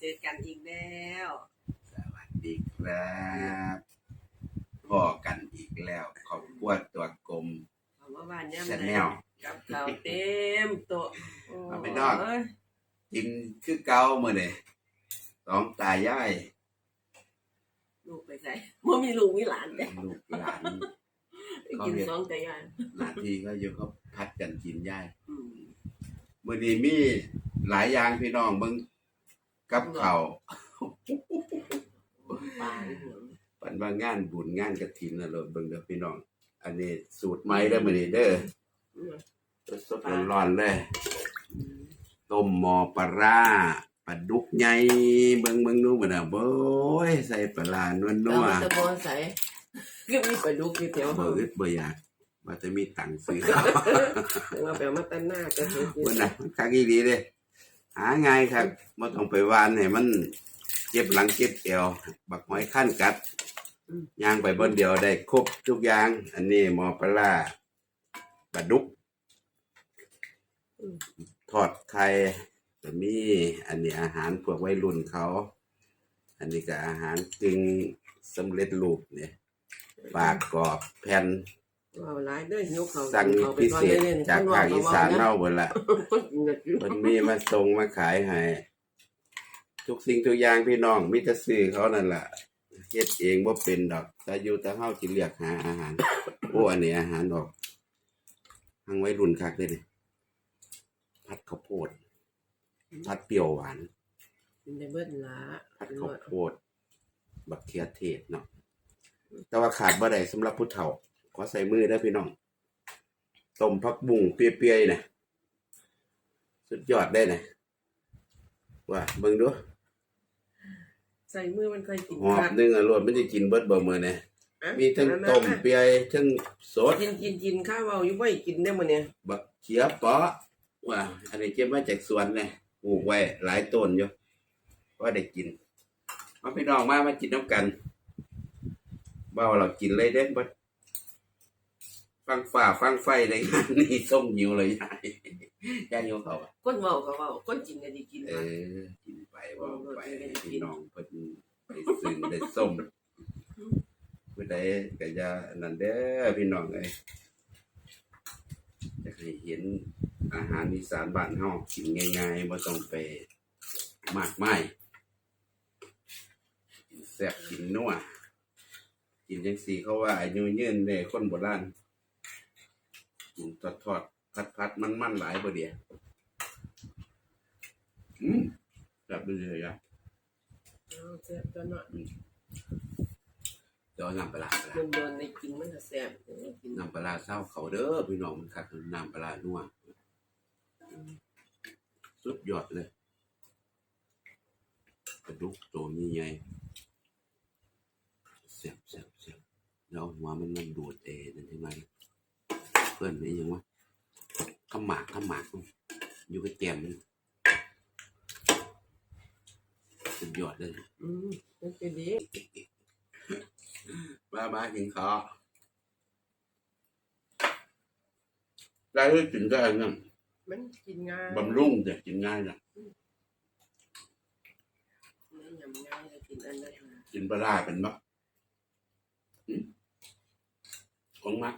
เจอกันอีกแล้ว สวัสดีครับพอกันอีกแล้ว ขอบครัวตัวกลมเพราะว่าบ้านย่ำชาไหแนนลกับข้าวเต็มโต๊ะโเอาไปนอกยกินคือเก่ามื้อนี่สองตายายลูกไปใส่บ่มีลูกมีหลานเด้ลูกหลานไปกินสองแต่ยายหน้าที่ก็อยู่เขาพัดกันกินยายอืมมื้อนี้มีหลายอย่างพี่น้องเบิ่ง กับข้าวปลาเหลืองปันว่างานบุญงานกฐินน่ะโลดเบิ่งเด้อพี่น้อง อันนี้สูตรใหม่เด้อมื้อนี้เด้ออืมสดๆร้อนๆเลยอืมต้มหมอปลาร้าปลาดุกใหญ่เบิ่งเบิ่งดูมันน่ะโบ้ยใส่ปลาร้านวลนัแล้ววมันจะบ่ใส่ก็มีปลาดุกอยู่แถวบ่เฮาอึดบ่อยากว่าจะมีตังค์ซื้อแต่ว่าแบบมาตันหน้าก็คือมันน่ะมันคักอีหลีเด้ หาง่ายครับบ่ต้องไปวานให้มันเจ็บหลังเจ็บเอวบักหอยขั้นกัดย่างไปบนเดียวได้ครบทุกอย่าง อันนี้หมอปลาร้าปลาดุกทอดไข่ก็มี อันนี้อาหารพวกวัยรุ่นเขา อันนี้ก็อาหารกึ่งสำเร็จรูปเนี่ยปากกรอบแผ่น ว้าวหลายเด้อหิวข้าวสั่งข้าวไปพิก่อนเศษเล่นๆจากคนภาคอีสานว้เล่าเบิดละคนกินก็กินมันมีมาส่งมาขายให้ทุกสิ่งทุกอย่างพี่น้องมิจะซื้อเขานั่นแหละเฮ็ดเองบ่เป็นดอกแต่อยู่แต่เฮาสิเลือกหาอาหาร โอ้อันนี้อาหารออกทางวัยรุ่นคักเลยนี่ผัดข้าวโพดผัดเปรี้ยวหวาน กินได้เบิดละผัดข้าวโพด บักเขือเทศเนาะแต่ว่าขาดบ่ได้สำหรับผู้เฒ่า ขอใส่มือได้อพี่น้องต้มผักบุ้งเปรี้ยๆนะสุดยอดได้นะว่าเบิ่งดูใส่มือมันเคยกินหอบหนึงอรวดไม่ได้กินเบิดบ่มื้อนี่อะมีทั้งต้มเปรี้ยทั้งสดกินกินกินข้าวเอาอยู่ไว้กินได้อมื้อเนี่ยบักเขียเปาะว่าอันนี้เก็บมาจากสวนเลยปลูกไว้หลายต้นอยู่ว่าได้กินมาพี่น้องมามากินน้ำกันเบาเรากินเลยเด้บ่ ฟังฝ่าฟังไฟในงานนี่ส้มหิวเลยยายยายหิวเขาวอะคนเว้าก็เว้าคนกินก็สิกินเอนะอกินไปเว่าไปพี่น้องเพิ่นได้ซึ้งได้ส้มผู้ใดก็จะนั่นเด้อพี่น้องเอ้ยจะให้เห็นอาหารอีสานบ้านเฮากินง่ายๆบ่ต้องไปมากมายกินแซ่บกินนัวกินจังซี่เขาว่าอายุยืนเด้คนโบราณ กินทอดๆพัดๆมันๆหลายบ่เดียอืมแบบนี้เลยอะเอาแซ่บตัวเนาะเดี๋ยวน้ำปลาร้าปลาร้ามันโดนในกินมันก็แซ่บเออกินน้ำปลาร้าเศร้าเขาเด้อพี่น้องมันคักน้ำปลาร้านัวสุดยอดเลยกระดูกตัวนี้ใหญ่เสียบเสียบเสียบแล้วหัวมันมันดูดเอนั่นใช่ไหม เพื่อนนี่ยังวะขมากขมาก อยู่กับแกมมันสุดยอดเลยอืมมันก็ดีมามากินข้าวได้ที่กินได้นั่นมันกินง่ายบำรุงแต่กินง่ายนะมันยำง่ายก็กินอันนั้นนะกินปลาร้าเป็นปะหึของมัก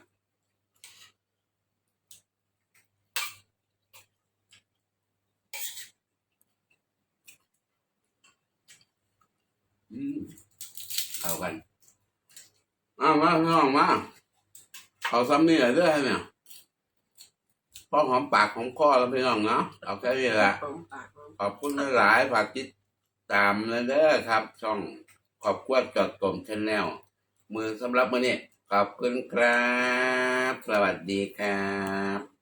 เอากันมามาน้องมาเอาซ้ำนี่เลยเด้อเนี่ยพอหอมปากหอมคอแล้วพี่น้องเนาะเอาแค่นี้แหละหอมปากหอมขอบคุณหลายๆฝากติดตามเลยเด้อครับ ช่องขอบคุณจอดกลมชแนลมือสำหรับมื้อนี้ขอบคุณครับ สวัสดีครับ